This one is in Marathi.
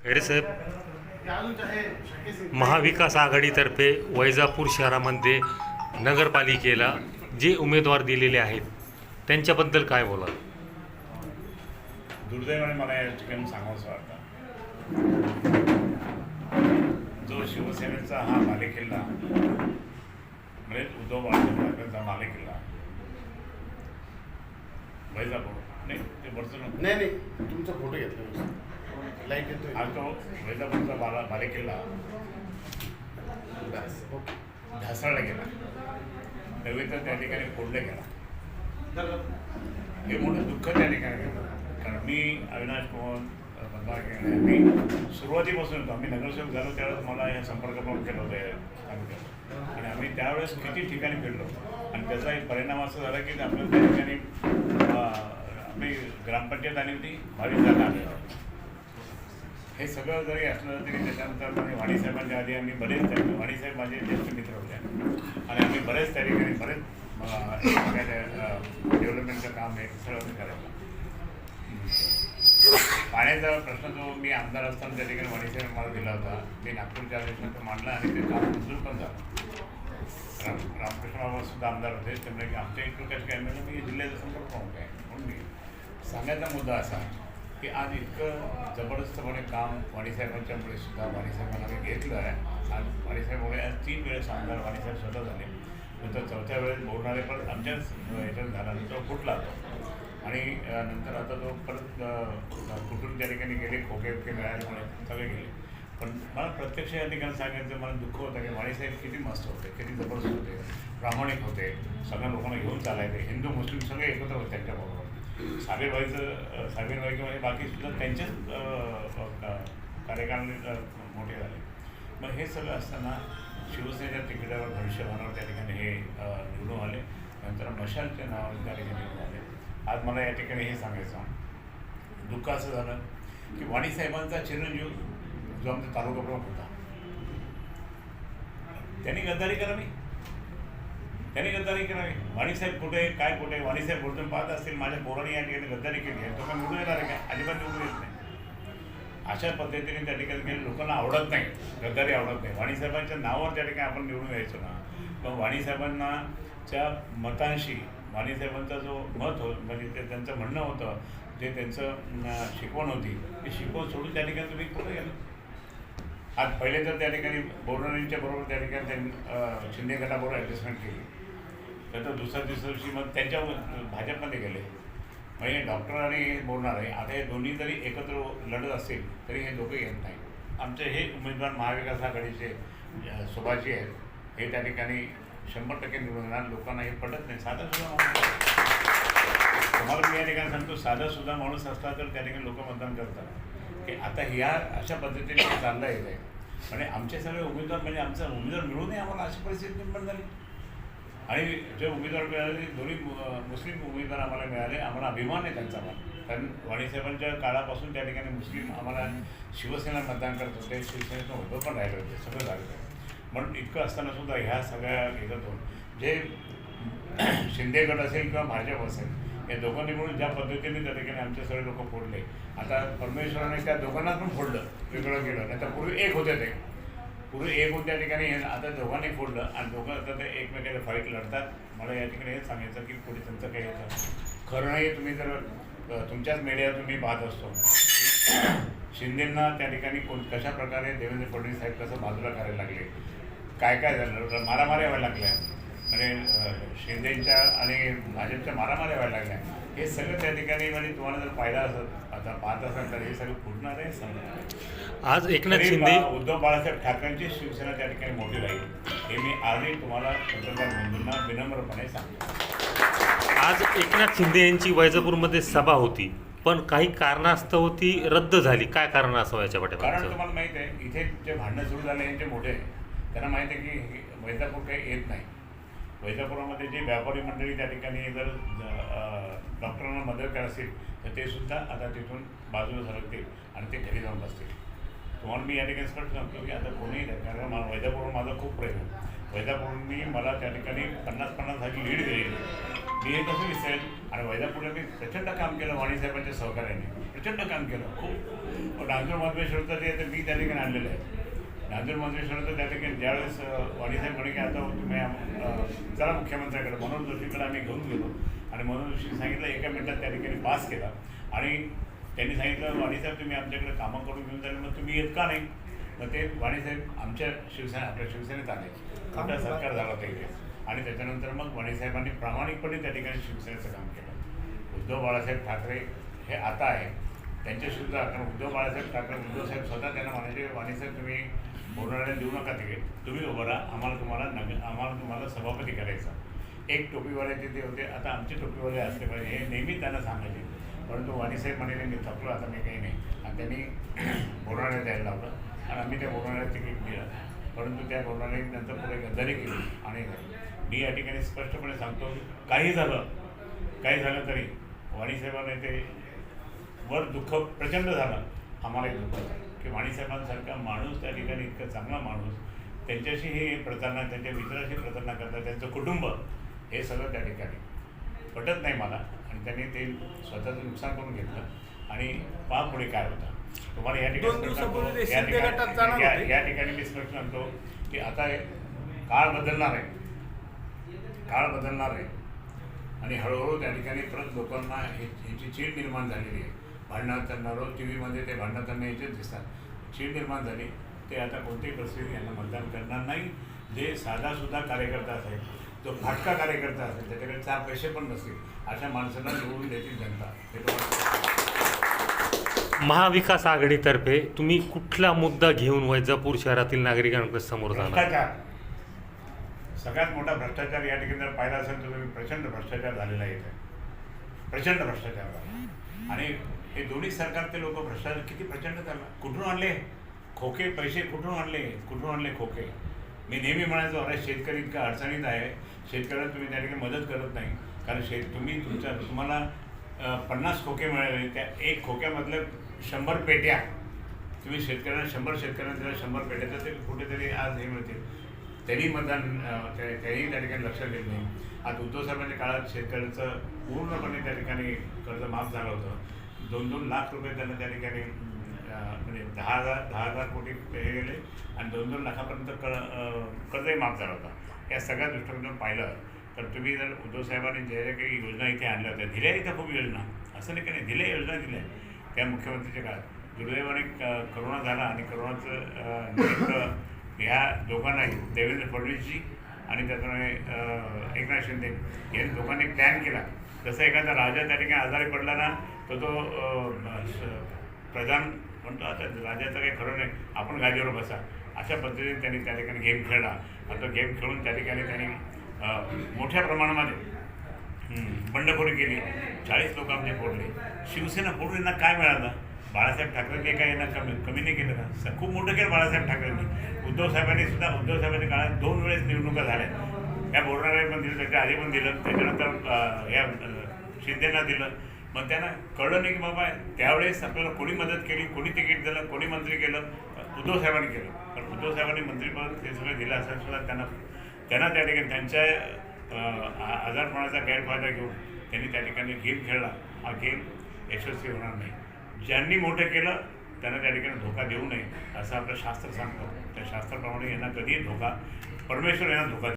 साहेब महाविकास आघाडीतर्फे वैजापूर शहरामध्ये नगरपालिकेला जे उमेदवार दिलेले आहेत त्यांच्याबद्दल काय बोला दुर्दैवाने मला या ठिकाणी सांगावंसं वाटतं. जो शिवसेनेचा हा बालेकिल्ला म्हणजे उद्धव बाळासाहेब ठाकरेंचा बालेकिल्ला वैजापूर नाही ते. नाही नाही तुमचा फोटो घेतला लाइट येतोय. हा तो वैजापूरचा बाला बालेकिल्ला. ढासळला गेला. नव्हे तर त्या ठिकाणी फोडला गेला. हे मोठं दुःख त्या ठिकाणी. कारण मी अविनाश मोहन मी सुरुवातीपासून होतो. आम्ही नगरसेवक झालो त्यावेळेस मला हे संपर्क पण केलं होतं या तालुक्यात आणि आम्ही त्यावेळेस किती ठिकाणी फिरलो. आणि त्याचा एक परिणाम असा झाला की आपल्याला त्या ठिकाणी आम्ही ग्रामपंचायत आली होती बावीस जागा होत्या. हे सगळं जरी असलं तरी त्याच्यानंतर म्हणजे वाणीसाहेबांच्या आधी आम्ही बरेच त्या वाणीसाहेब माझे ज्येष्ठ मित्र होते. आणि आम्ही बरेच त्या ठिकाणी बरेच डेव्हलपमेंटचं काम आहे सगळं आम्ही करायचं. पाण्याचा प्रश्न जो मी आमदार असताना त्या ठिकाणी वाणीसाहेब मला दिला होता. मी नागपूरच्या आदेशात मांडला आणि ते काम मंजूर पण झालं. राम रामकृष्ण बाबा सुद्धा आमदार होते. त्यामुळे की आमच्या इकडं कसं काय म्हणजे मी जिल्ह्याचा संपर्क प्रमुख आहे म्हणून मी सांगायचा मुद्दा असा की आज इतकं जबरदस्तपणे काम वाणीसाहेबांच्यामुळे सुद्धा वाणीसाहेबांना मी घेतलं आहे. आज वाणीसाहेबमुळे आज तीन वेळेस आमदार वाणीसाहेब स्वतः झाले. नंतर चौथ्या वेळेस बोलणारे पण आमच्याच ह्याच्यात झाला तो फुटला तो. आणि नंतर आता तो परत कुठून त्या ठिकाणी गेले खोके ओके मिळाल्यामुळे सगळे गेले. पण मला प्रत्यक्ष या ठिकाणी सांगायचं मला दुःख होतं की वाणीसाहेब किती मस्त होते किती जबरदस्त होते प्रामाणिक होते सगळ्या लोकांना घेऊन चालायचे हिंदू मुस्लिम सगळे एकत्र होते त्यांच्याबरोबर. साबेबाईचं साबीरबाई किंवा बाकीसुद्धा बाकी सुद्धा त्यांचेच अ, मोठे झाले. मग हे सगळं असताना शिवसेनेच्या तिकिटावर भविष्यवानावर त्या ठिकाणी हे निवडून आले. नंतर मशालच्या नावावर त्या ठिकाणी निवडून आले. आज मला या ठिकाणी हे सांगायचं दुःख असं झालं की वाणीसाहेबांचा चिरंजीव जो आमचा तालुका प्रमुख होता. त्यांनी गद्दारी करावी त्यांनी गद्दारी करावी. वाणीसाहेब कुठे काय कुठे वाणीसाहेब बोलतो पाहत असतील माझ्या पोराने या ठिकाणी गद्दारी केली आहे. तो काय निवडून येणार आहे काय अजिबात निवडून येत नाही. अशा पद्धतीने त्या ठिकाणी काही लोकांना आवडत नाही. गद्दारी आवडत नाही. वाणीसाहेबांच्या नावावर त्या ठिकाणी आपण निवडून यायचो ना. मग वाणीसाहेबांना च्या मतांशी वाणीसाहेबांचा जो मत हो म्हणजे ते त्यांचं म्हणणं होतं जे त्यांचं शिकवण होती ती शिकवण सोडून त्या ठिकाणी तुम्ही कुठं गेलं? आज पहिले तर त्या ठिकाणी बोरणाऱ्यांच्या बरोबर त्या ठिकाणी त्यांनी शिंदे गटाबरोबर ॲडजस्टमेंट केली. नंतर दुसऱ्या तिसऱ्या दिवशी मग त्यांच्या भाजपमध्ये गेले. म्हणजे डॉक्टर आणि बोलणार आहे आता हे दोन्ही जरी एकत्र लढत असतील तरी हे लोक येत नाही आमचे हे उमेदवार महाविकास आघाडीचे सुभाषी आहेत. हे त्या ठिकाणी शंभर टक्के निवडून येणार. लोकांना हे पटत नाही. साधा सुद्धा माणूस तुम्हाला मी या ठिकाणी सांगतो साधा सुद्धा माणूस असला तर त्या ठिकाणी लोक मतदान करतात. की आता ह्या अशा पद्धतीने हे चाललं येत आहे म्हणजे आमचे सगळे उमेदवार म्हणजे आमचा उमेदवार मिळूनही आम्हाला अशी परिस्थिती निर्माण झाली. आणि जे उमेदवार मिळाले दोन्ही मु- मुस्लिम उमेदवार आम्हाला मिळाले. आम्हाला अभिमान आहे त्यांचा पण. कारण वाणीसाहेबांच्या काळापासून त्या ठिकाणी मुस्लिम आम्हाला शिवसेना मतदान करत होते. शिवसेनेचं होतं पण राहिलं होते. सगळं झालं होतं. म्हणून इतकं असताना सुद्धा ह्या सगळ्या ह्याच्यातून जे शिंदे गट असेल किंवा भाजप असेल या दोघांनी मिळून ज्या पद्धतीने त्या ठिकाणी आमचे सगळे लोक फोडले. आता परमेश्वराने त्या दोघांना पण फोडलं. वेगळं केलं. नाही तर पूर्वी एक होते ते. पुढे एक होऊन त्या ठिकाणी आता दोघांनी फोडलं आणि दोघं आता ते एकमेकाला फाईट लढतात. मला या ठिकाणी हेच सांगायचं की पुढे त्यांचं काही होतं खरं नाही तुम्ही जर तुमच्याच मीडियातून मी पाहत असतो. शिंदेंना त्या ठिकाणी कोण कशा प्रकारे देवेंद्र फडणवीस साहेब कसं बाजूला करायला लागले? काय काय झालं? मारामाऱ्या व्हायला लागल्या. म्हणजे शिंदेंच्या शिंदेच्या आणि भाजपच्या मारामाऱ्या व्हायला लागल्या. हे सगळं त्या ठिकाणी म्हणजे तुम्हाला जर पाहिलं असत आता पाहत असाल तर हे सगळं फुटणार आहे समजणार आहे. आज एकनाथ शिंदे उद्धव बाळासाहेब ठाकरेंची शिवसेना त्या ठिकाणी मोठी राहील हे मी आजही तुम्हाला पत्रकार बंधूंना विनम्रपणे सांगतो आज एकनाथ शिंदे यांची वैजापूरमध्ये सभा होती पण काही कारणास्तव ती रद्द झाली काय कारण असावं याच्या कारण पाठीमागचं तुम्हाला माहिती आहे इथे जे भांडणं सुरू झाले यांचे मोठे आहे. त्यांना माहिती आहे की हे वैजापूर काही येत नाही वैजापुरामध्ये जे व्यापारी मंडळी त्या ठिकाणी जर डॉक्टरांना मदत करत असतील तर ते सुद्धा आता तिथून बाजूला सरकतील आणि ते घरी जाऊन बसतील. तुम्हाला मी या ठिकाणी स्पष्ट सांगतो की आता कोणीही नाही कारण मला वैजापूरवर माझा खूप प्रेम आहे. वैजापूरनी मला त्या ठिकाणी पन्नास पन्नास हजार लीड दिली. मी हे कसं विसरेल आणि वैजापूरला मी प्रचंड काम केलं वाणीसाहेबांच्या सहकार्याने. प्रचंड काम केलं खूप. नांदूर मधमेश्वरचं जे ते मी त्या ठिकाणी आणलेलं आहे. नांदूर मधमेश्वरचं त्या ठिकाणी ज्यावेळेस वाणीसाहेब म्हणे की आता तुम्ही चला मुख्यमंत्र्याकडे. मनोज जोशीकडे आम्ही घेऊन गेलो. आणि मनोज जोशी सांगितलं एका मिनिटात त्या ठिकाणी पास केला. आणि त्यांनी सांगितलं वाणीसाहेब तुम्ही आमच्याकडे कामं करून घेऊन जाईल मग तुम्ही येत का नाही? मग ते वाणीसाहेब आमच्या शिवसेना आपल्या शिवसेनेत आले. मोठं सरकार झालं होतं इथे आणि त्याच्यानंतर मग वाणीसाहेबांनी प्रामाणिकपणे त्या ठिकाणी शिवसेनेचं काम केलं. उद्धव बाळासाहेब ठाकरे हे आता आहे. त्यांच्याशी सुद्धा कारण उद्धव बाळासाहेब ठाकरे उद्धव साहेब स्वतः त्यांना म्हणायचे वाणीसाहेब तुम्ही बोलणाऱ्या देऊ नका तिकीट तुम्ही उभं राहा. आम्हाला तुम्हाला नग आम्हाला तुम्हाला सभापती करायचा. एक टोपीवाल्याचे ते होते. आता आमचे टोपीवाले असले पाहिजे. हे नेहमी त्यांना सांगायचे. परंतु वाणीसाहेब म्हणाले मी थकलो आता मी काही नाही. आणि त्यांनी बोलणाऱ्या द्यायला लावलं. आणि आम्ही त्या बोलणाऱ्या तिकीट दिलं. परंतु त्या बोलणाऱ्या नंतर पुढे गद्दारी केली आणि मी या ठिकाणी स्पष्टपणे सांगतो काही झालं काही झालं तरी वाणीसाहेबांना ते वर दुःख प्रचंड झालं. आम्हालाही दुःख झालं. की वाणीसाहेबांसारखा माणूस त्या ठिकाणी इतका चांगला माणूस त्यांच्याशी हे प्रतारणा त्यांच्या मित्राशी प्रतारणा करतात त्यांचं कुटुंब हे सगळं त्या ठिकाणी. पटत नाही मला. आणि त्यांनी ते स्वतःचं नुकसान करून घेतलं. आणि पहा पुढे काय होतं. तुम्हाला या ठिकाणी या ठिकाणी मी स्पष्ट सांगतो की आता काळ बदलणार आहे. काळ बदलणार आहे. आणि हळूहळू त्या ठिकाणी परत लोकांना ह्याची चीड निर्माण झालेली आहे. भांडणं त्यांना रोज टी व्हीमध्ये ते भांडणं त्यांना यायचेच दिसतात. चीड निर्माण झाली ते आता कोणत्याही परिस्थितीत यांना मतदान करणार नाही. जे साधासुद्धा कार्यकर्ता असेल जो फाटका कार्यकर्ता असेल त्याच्याकडे चार पैसे पण नसतील अशा माणसांना निवडून देतील जनता. हे महाविकास आघाडीतर्फे तुम्ही कुठला मुद्दा घेऊन वैजापूर शहरातील नागरिकांकडे समोर जाणार? भ्रष्टाचार. सगळ्यात मोठा भ्रष्टाचार या ठिकाणी जर पाहिला असेल तर तुम्ही प्रचंड भ्रष्टाचार झालेला आहे प्रचंड भ्रष्टाचार झाला. आणि हे दोन्ही सरकारचे लोक भ्रष्टाचार किती प्रचंड झाला. कुठून आणले? खोके पैसे कुठून आणले? कुठून आणले खोके? मी नेहमी म्हणायचो अरे शेतकरी इतका अडचणीत आहे. शेतकऱ्याला तुम्ही त्या ठिकाणी मदत करत नाही. कारण शेत तुम्ही तुमच्या तुम्हाला पन्नास खोके मिळाले. त्या एक खोक्यामधल्या शंभर पेट्या तुम्ही शेतकऱ्यांना शंभर शेतकऱ्यांना दिला शंभर पेट्या तर ते कुठेतरी आज हे मिळतील. त्यांनी मतदान त्या- त्यांनी त्या ठिकाणी लक्ष दिलं नाही. आज उद्धव साहेबांच्या काळात शेतकऱ्यांचं पूर्णपणे त्या ठिकाणी कर्ज माफ झालं होतं. दोन दोन लाख रुपये त्यांना त्या ठिकाणी म्हणजे दहा हजार दहा हजार कोटी हे गेले आणि दोन दोन लाखापर्यंत क कर्जही माफ झाला होता. या सगळ्या दृष्टिकोनातून पाहिलं तर तुम्ही जर उद्धव साहेबांनी ज्या ज्या काही योजना इथे आणल्या होत्या दिल्या इथं खूप योजना. असं नाही की नाही दिल्या योजना दिल्या. त्या मुख्यमंत्रीच्या काळात. दुर्दैवाने क- करोना झाला आणि करोनाचं ह्या दोघांनाही देवेंद्र फडणवीसजी आणि त्याच्यामुळे एकनाथ शिंदे यांनी दोघांनी प्लॅन केला. जसं एखादा राजा त्या ठिकाणी आजारी पडला ना तर तो प्रधान म्हणतो आता राजाचं काही खरं नाही आपण गादीवर बसा. अशा पद्धतीने त्यांनी त्या ठिकाणी गेम खेळला. आणि तो गेम खेळून त्या ठिकाणी त्यांनी मोठ्या प्रमाणामध्ये बंडखोरी केली. चाळीस लोक आमचे फोडले. शिवसेना फोडलींना यांना काय मिळालं? बाळासाहेब ठाकरेंनी काय यांना कमी कमी नाही केलं का? खूप मोठं केलं बाळासाहेब ठाकरेंनी. उद्धव साहेबांनी सुद्धा उद्धव साहेबांनी काळात दोन वेळेस निवडणुका झाल्या. या बोलणाऱ्या पण दिलं त्याच्या आधी पण दिलं. त्याच्यानंतर या शिंदेना दिलं. मग त्यांना कळलं नाही की बाबा त्यावेळेस आपल्याला कोणी मदत केली कोणी तिकीट दिलं कोणी मंत्री केलं? उद्धव साहेबांनी केलं. पण उद्धव साहेबांनी मंत्रीपद ते सगळं दिलं असं सुद्धा त्यांना त्यांना त्या ठिकाणी त्यांच्या आजारपणाचा गैरफायदा घेऊन त्यांनी त्या ठिकाणी गेम खेळला. हा गेम यशस्वी होणार नाही. ज्यांनी मोठं केलं त्यांना त्या ठिकाणी धोका देऊ नये असं आपलं शास्त्र सांगतं. त्या शास्त्राप्रमाणे यांना कधीही धोका परमेश्वर यांना धोका